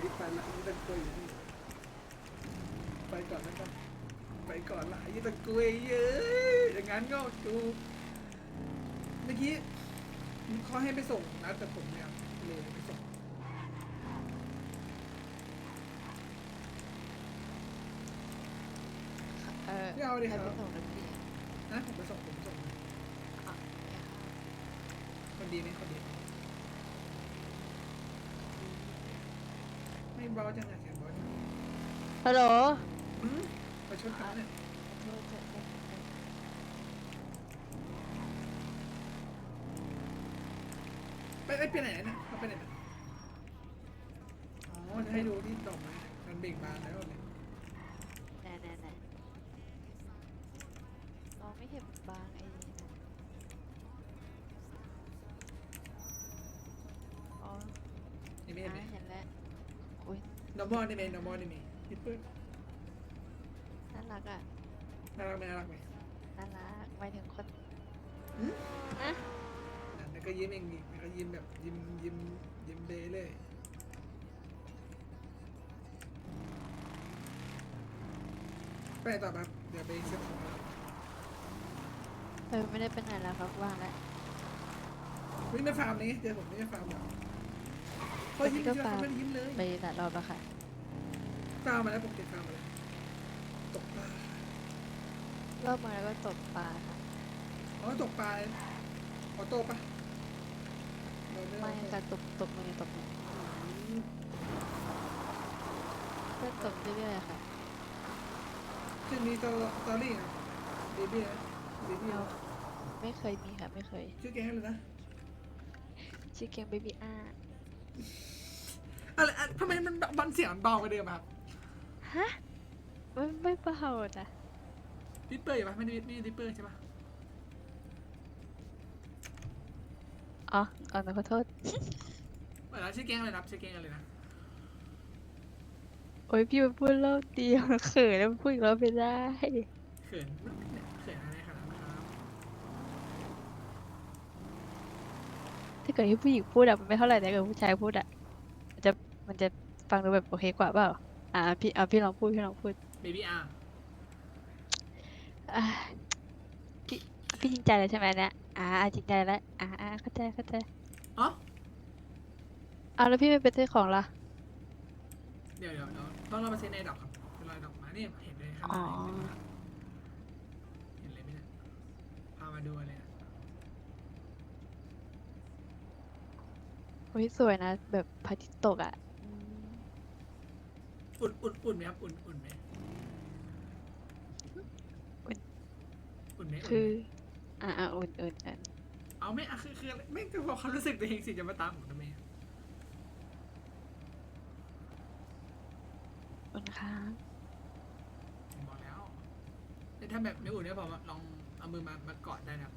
ีวิตไปละยี่ตะกุยนี่ไปก่อนแล้วกันไปก่อนละยี่ตะกุยเย้ยอย่างงั้นก็ดูเมื่อกี้เขาให้ไปส่งนะแต่ผมเนี่ยเลยไม่ส่งเออไม่เอาดิครับ ส่งนะพี่นะผมไปส่งผมส่งอะเนี่ยค่ะคนดีไหมคนดีไหม ไม่เบาจังอะเสียงเบาจังฮัลโหล อืมไปชดเขาเนี่ยโทษเถอะเนี่ยไปไปไปไหนเนี่ยเขาไปไหนเนี่ยอ๋อจะให้ดูที่ดอกไม้มันเบ่งบานแล้ว อุ้ย normal นี่ไหม normal นี่ไหมฮิปเปอร์น่ารักอะ น่ารักไหมน่ารักไหมน่ารักหมายถึงคนอืมอะอะแล้วก็ยิ้มเองดิแล้วก็ยิ้มแบบยิ้มยิ้มยิ้มเบยเลยไปไหนต่อครับเดี๋ยวไปเซ็ตของเราเออไม่ได้ไปไหนแล้วครับว่างแล้ว วิ่งไปฟาร์มนี้เจอผมนี่ไปฟาร์มแล้ว เขายิ้มก็เชื่อฟาร์มเขาไม่ได้ยิ้มเลยไปหลายรอบแล้วค่ะฟาร์มมาแล้วผมเก็บฟาร์มมาแล้วตกปลารอบมาแล้วก็ตกปลาค่ะอ๋อตกปลาขอโตปะเราไม่ไม่เอาค่ะตกตกมือตกมืออืมก็ตกเรื่อยๆค่ะซึ่งมีตอตอรี่นะเบบี้นะเบบี้เอาไม่เคยมีค่ะไม่เคย ชื่อแกงเลยนะ ชื่อเกมเบบี้อา อะไรอะทำไมมันบันเสียงมันเบากว่าเดิมอะครับฮะไม่ไม่เบาจ้ะดิปเปอร์อยู่ปะไม่ได้ไม่ได้ดิปเปอร์ใช่ปะอ๋ออ๋อหนูขอโทษเวลาชื่อแกงอะไรนะครับชื่อแกงอะไรนะโอ้ยพี่มาพูดรอบเดียวเขินแล้วพูดอีกรอบไม่ได้เขินเนี่ยเขินอะไรขนาดนั้นครับ ถ้าเกิดที่ผู้หญิงพูดอะมันไม่เท่าไหร่แต่ถ้าเกิดผู้ชายพูดอะมันจะมันจะฟังดูแบบโอเคกว่าเปล่าอ่าพี่เอาพี่ลองพูดพี่ลองพูดเบบี้อาร์อ่าพี่พี่จริงใจเลยใช่ไหมเนี่ยอ่าจริงใจแล้วอ่าอ่าเข้าใจเข้าใจอ๋อเอาแล้วพี่ไม่เป็นเจ้าของล่ะเดี๋ยวเดี๋ยวเดี๋ยวต้องรอเปอร์เซ็นต์ในดอกครับเป็นรอยดอกไม้เนี่ยเห็นเลยข้างหอ๋น้า อ เห็นเลยไหมเนี่ยพามาดูเลยนะ โอ้ยสวยนะ แบบพระอาทิตย์ตกอะอืมอุ่นอุ่นอุ่นไหมครับอุ่นอุ่นไหมอุ่นไหมคืออุ่นไหมอ่าอ่าอุ่นอุ่นอุ่นเอาไม่อะคือคืออะไรไม่คือพอเขารู้สึกตัวเองสิจะมาตามผมทำไมอะอุ่นค้างผมบอกแล้วแต่ถ้าแบบไม่อุ่นเนี่ยผมลองเอามือมามากอดได้นะครับ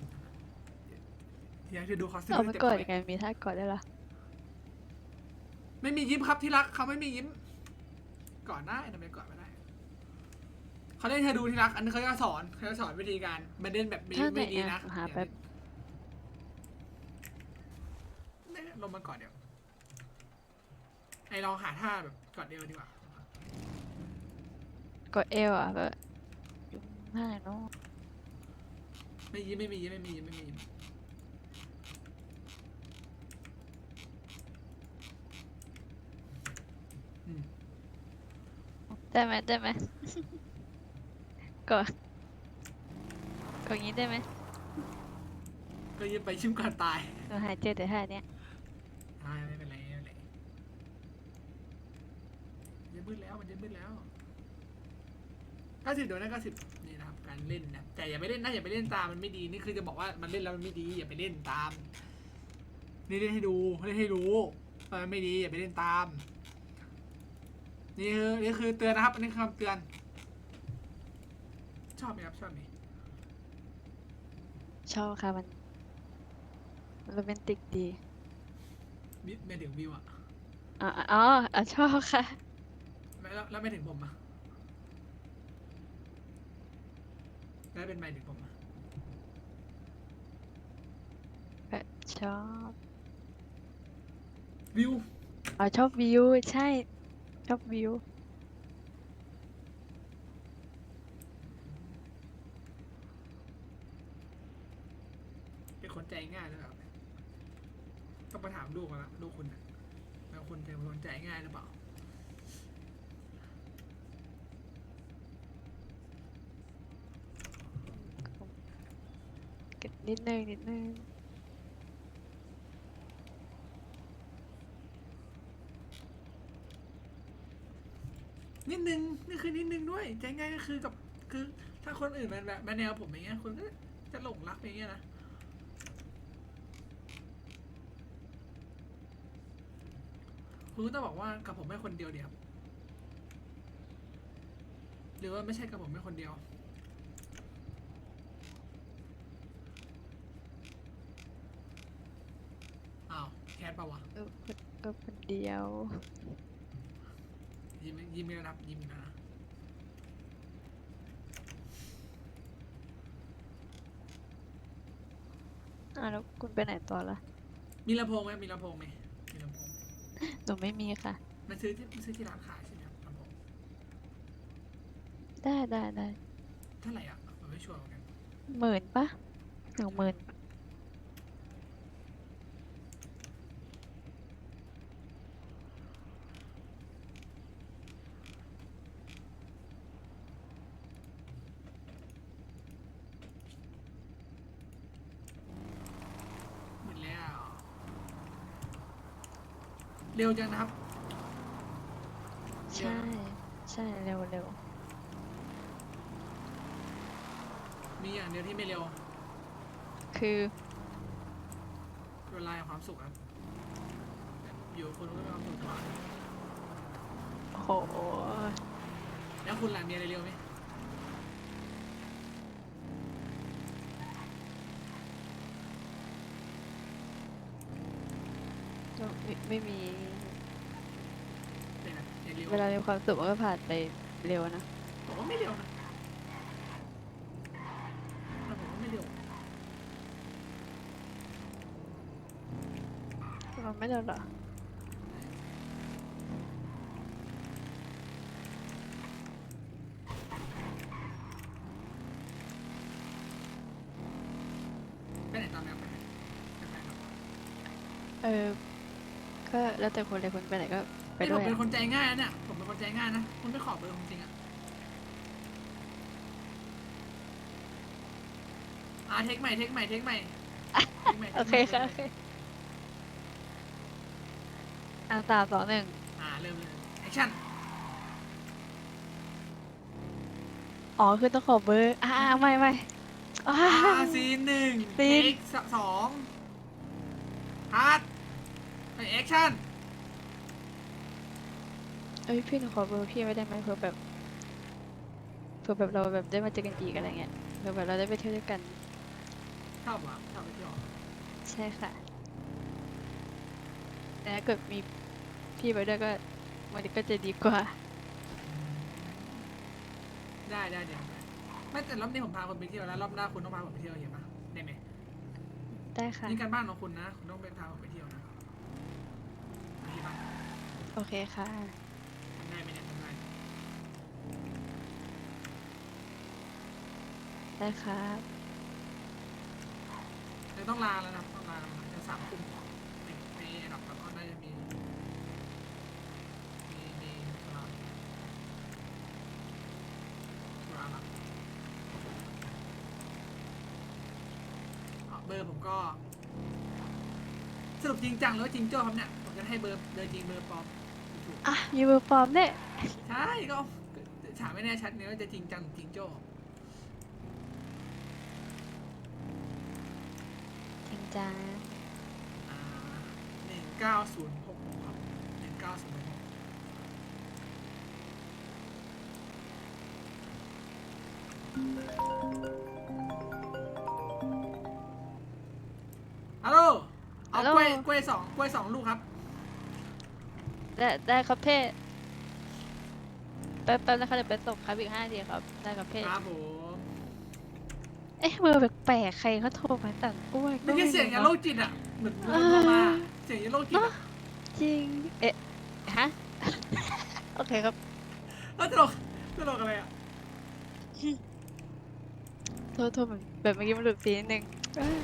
อยากจะดูเขาซื้เอามาเต็กอดไปยังไงมีท่ากอดได้วยเหรอ ไม่มียิ้มครับที่รักเขาไม่มียิ้มกอดได้ทำไมกอดไม่ได้เขาเล่นเธอดูที่รัก อันนี้เขาจะสอนเขาจะสอนวิธีการมันเล่นแบบไม่ท่าไหนไม่ดีอะนะหาแป๊บ เนี่ยลงมากอดเดียว ไอลองหาท่าแบบกอดเดียวดีกว่า กดเอวอะแบบยุ่งมากเนาะไม่ยิ้มไม่มียิ้มไม่มียิ้มไม่มียิ้มอืม ได้ไหมได้ไหมกดกดอย่างนี้ได้ไหมก็ยิ้มไปชิมก่อนตายหนูหาเจอแต่ท่าเนี้ยตายไม่เป็นไรไม่เป็นไรจะมืดแล้วมันจะมืดแล้วเก้าสิบโดนนะเก้าสิบนี่นะครับการเล่นนะแต่อย่าไปเล่นนะอย่าไปเล่นตามมันไม่ดีนี่คือจะบอกว่ามันเล่นแล้วมันไม่ดีอย่าไปเล่นตาม นี่เล่นให้ดูเล่นให้รู้เออไม่ดีอย่าไปเล่นตาม นี่คือนี่คือเตือนนะครับอันนี้คือคำเตือน ชอบไหมครับชอบไหมชอบค่ะมันมันโรแมนติกดีวิไม่ถึงวิวอะอ๋ออ๋ออ๋อชอบค่ะ ไม่แล้วแล้วไม่ถึงผมอะแล้วเป็นไม่ถึงผมอะก็ชอบวิว อ๋อชอบวิว ใช่ ชอบวิว เป็นคนใจง่ายหรือเปล่าต้องไปถามลูกมาละลูกคุณนะแล้วคุณเป็นคนใจง่ายหรือเปล่านิดนึงนิดนึง นิดนึงนี่คือนิดนึงด้วยใจง่ายก็คือกับคือถ้าคนอื่นมันแบบแนวผมอย่างเงี้ยคุณก็จะหลงรักอย่างเงี้ยนะคุณต้องบอกว่ากับผมแค่คนเดียวเดียวหรือว่าไม่ใช่กับผมแค่คนเดียว อ้าวแคทปะวะเออคนเออคนเดียว ยิ้มยิ้มไม่รับยิ้มนะอะแล้วคุณไปไหนต่อละมีลำโพงไหมมีลำโพงไหมมีลำโพงไหมหนูไม่มีค่ะมันซื้อที่มันซื้อที่ร้านขายใช่ไหมครับลำโพงได้ได้ได้เท่าไหร่อะผมไม่ชัวร์เหมือนกันหมื่นปะหนึ่งหมื่น หมดแล้ว เร็วจังนะครับ ใช่ ใช่เร็วเร็วมีอย่างเดียวที่ไม่เร็วคือเวลาแห่งความสุขครับอยู่กับคุณก็มีความสุขตลอดโห แล้วคุณหลังมีอะไรเร็วไหม ก็ ไม่ไม่มีเป็นอะไรเร็วเวลามีความสุขมันก็ผ่านไปเร็วนะ ผมว่าไม่เร็วนะแต่ผมว่าไม่เร็วมันไม่เร็วหรอ ไปไหนตอนนี้ไปไหนไปไหนครับเออ ก็แล้วแต่คนเลยคนไปไหนก็ไปนี่ด้ผวมยเป็นอะคนใจง่ายนะเนี่ย ผมเป็นคนใจง่ายนะ คุณไม่ขอเบอร์ผมจริงอะอ่าเทคใหม่ เทคใหม่ เทคใหม่ทใหม่โอเคค่ะโอเคอะสามสองหนึ่งอ่า เริ่มเลยแอคชั่น อ๋อคือต้องขอเบอร์อ่าไม่ไม่อ่า อ่าซีนหนึ่งซีเทนคสองฮาร์ดไป แอคชั่นเอ้ยพี่หนูขอเบอร์พี่ไว้ได้ไหมเผื่อแบบเผื่อแบบเราแบบได้มาเจอกันอีกอะไรเงี้ยเผื่อแบบเราได้ไปเที่ยวด้วยกัน ชอบเหรอชอบไปเที่ยวเหรอใช่ค่ะ แต่ถ้าเกิดมีพี่ไปด้วยก็มันก็จะดีกว่า ได้ได้เดี๋ยวไปไม่แต่รอบนี้ผมพาคนไปเที่ยวแล้วรอบหน้าคุณต้องพาผมไปเที่ยวเห็นปะได้ไหมได้ค่ะ นี่การบ้านของคุณนะ คุณต้องไปพาผมไปเที่ยวนะโอเคปะ โอเคค่ะ ทำได้ไหมเนี่ยทำได้ได้ครับ เดี๋ยวต้องลาแล้วนะต้องลาแล้วนะจะสามทุ่มในในดอกแล้วก็น่าจะมีมีมีธุระธุระละอะเบอร์ผมก็สรุปจริงจังหรือว่าจริงโจ้ครับเนี่ยผมจะให้เบอร์เบอร์จริงเบอร์ปลอม อะมีเบอร์ปลอมเนี่ยๆใช่ก็ถามไม่แน่ชัดเนี่ยว่าจะจริงจังหรือจริงโจ้จริงจังอ่าหนึ่งเก้าศูนย์หกหกล่าสุดเลยฮัลโหลเอาฮัลโหลกล้วยกล้วยสองกล้วยสองลูกครับ ได้ได้ครับเพ่แป๊บแป๊บนะคะเดี๋ยวไปส่งครับอีกห้านาทีครับ ได้ครับเพ่ครับผมเอ๊ะเบอร์แปลกๆใครเขาโทรมาสั่งกล้วยไม่ใช่เสียงยาโรคจิตอะ เหมือนมันโทรมาเสียงยาโรคจิตเนาะอะจริง เอ๊ะฮะ โอเคครับแล้วตลกตลกอะไรอะโทษโทษแบบแบบเมื่อกี้มันหลุดฟีนิดนึงเอ้ย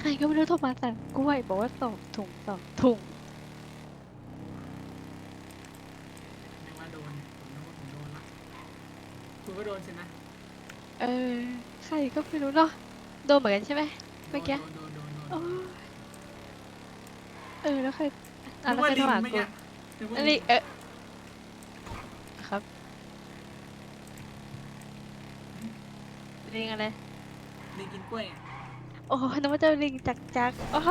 ใครก็ไม่รู้โทรมาสั่งกล้วย บอกว่าสองถุงสองถุงนึกว่าโดนผมนึกว่าผมโดนละคุณก็โดนสินะเออ ใครก็ไม่รู้เนาะโดนเหมือนกันใช่ไหมเมื่อกี้โดนโดนโดนโดนโอ้ยเออแล้วใครอะนึกแล้วว่าใครลิโทรงหาเมื่อกูกี้นึกว่าอันลินี้งเออครับลิงอะไรลิงกินกล้วยอะ โอ้ยนึกว่าจะลิงจักจักโอ้ย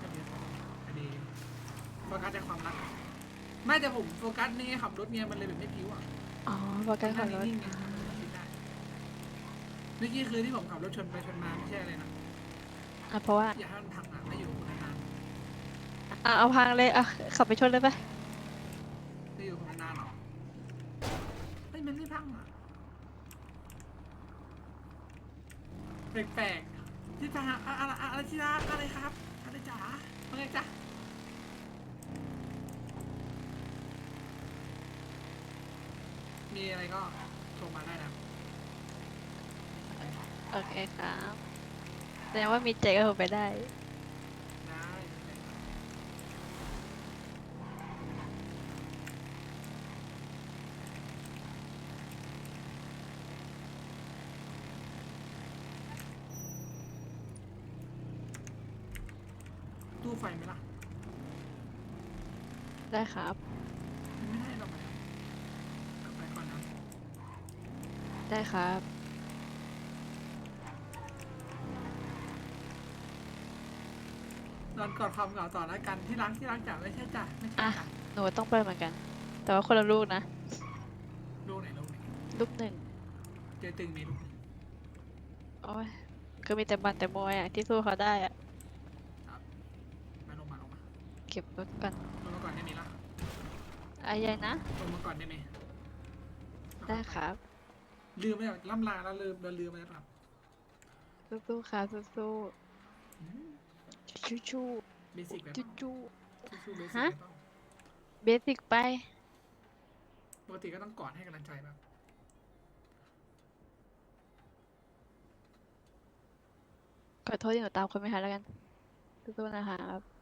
ก็เดี๋ยวพอดีโฟกัสแต่ความรัก ไม่แต่ผมโฟกัสนี่ไงขับรถเนี่ยมันเลยแบบไม่พิ้วอะอ๋อบอกกันขอรถ นิ่งๆไงคิดได้เมื่อกี้คือที่ผมขับรถชนไปชนมาไม่ใช่อะไรนะ อะเพราะว่าอย่าให้มันพังอะไม่อยู่กับนานอะเอาพังเลยอะขับไปชนเลยไป ๆไม่อยู่กับนานๆหรอกเฮ้ยมันไม่พังอะ แปลกๆที่พังอะไรอะไรอะไรที่รักอะไรครับอะไรจ๋าเมื่อไงจ๊ะมีอะไรก็โทรมาได้นะโอเคครับแสดงว่ามีใจก็โทรไปได้ตู้ ไฟไหมล่ะ ได้ครับ ไม่ได้หรอกนะกลับไปก่อนนะ ได้ครับ นอนกอดความเหงาต่อแล้วกันที่รักที่รักจ๋าไม่ใช่จ้ะไม่ใช่อะจ้ะหนูต้องไปเหมือนกัน แต่ว่าคนละลูกนะ ลูกไหนลูกไหนลูกหนึ่งเจอตึงมีลูกโอ้ยคือมีแต่บันแต่มวยอะที่สู้เขาได้อะ มาลงมาลงมา เก็บรถก่อนลงมาก่อนได้ไหมล่ะอายายนะ ลงมาก่อนได้ไหมได้ครับ ลืมไปแล้วล่ำลาแล้วลืมเราลืมไปแล้วครับสู้ๆครับสู้อืมๆชู้เบสิกแบบๆจู้สู้เบสิกฮะ แบบๆเบสิกไป ปกติก็ต้องกอดให้กำลังใจแบบขอโทษที่หนูตามคนไม่ทันแล้วกันสู้ๆนะครับ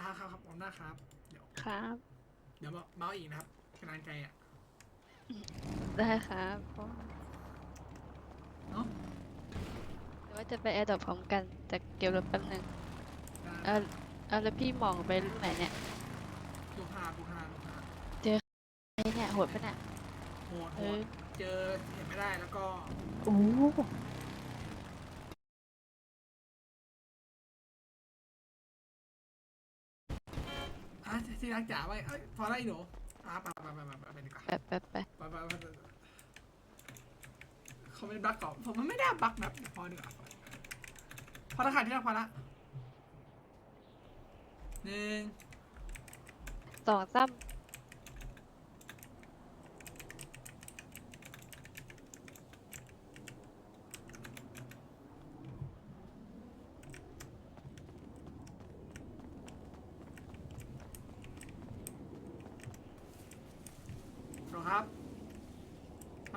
อ่าครับครับขอบคุณมากครับ เดี๋ยว ครับ เดี๋ยวมาเมาส์อีกนะครับกำลังใจอะได้ครับเนาะแต่ว่าจะไปแอร์ดรอปพร้อมกันแต่เก็บรถแป๊บนึงได้เอาเอาแล้วพี่มองไปลูกไหนเนี่ยลูกห้าลูกห้าลูกห้าไอเนี่ยโหดปะเนี่ยโหดโหเออดเจอเห็นไม่ได้แล้วก็โอ้ ที่รักจ๋าไว้เอ้ยพอได้หนูอะไปไปไปไปไปดีกว่า แป๊บแป๊บไปไปไปไปไปเขาไม่ได้บักก่อนผมมันไม่ได้บล็อกแบบพอดีกว่าพอละค่ะที่รักพอละหนึ่งสองสาม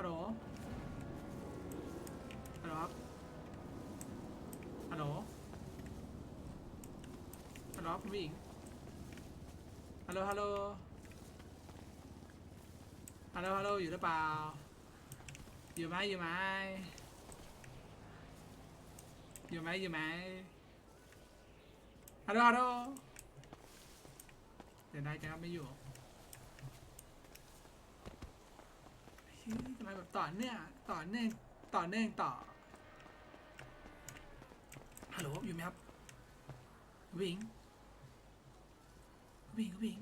ลโหลครับ ฮัลโหล ฮัลโหล ฮัลโหลคุณผู้หญิง ฮัลโหล ฮัลโหล ฮัลโหล ฮัลโหล อยู่หรือเปล่า อยู่ไหมอยู่ไหมอยู่ไหมอยู่ไหมฮัลโหล ฮัลโหล เดี๋ยวได้จะไม่อยู่เฮ้ยกำลังมแบบต่อเนื่องต่อเนื่องต่อเนื่องต่อ ฮัลโหลอยู่ไหมครับวิงวิงวิง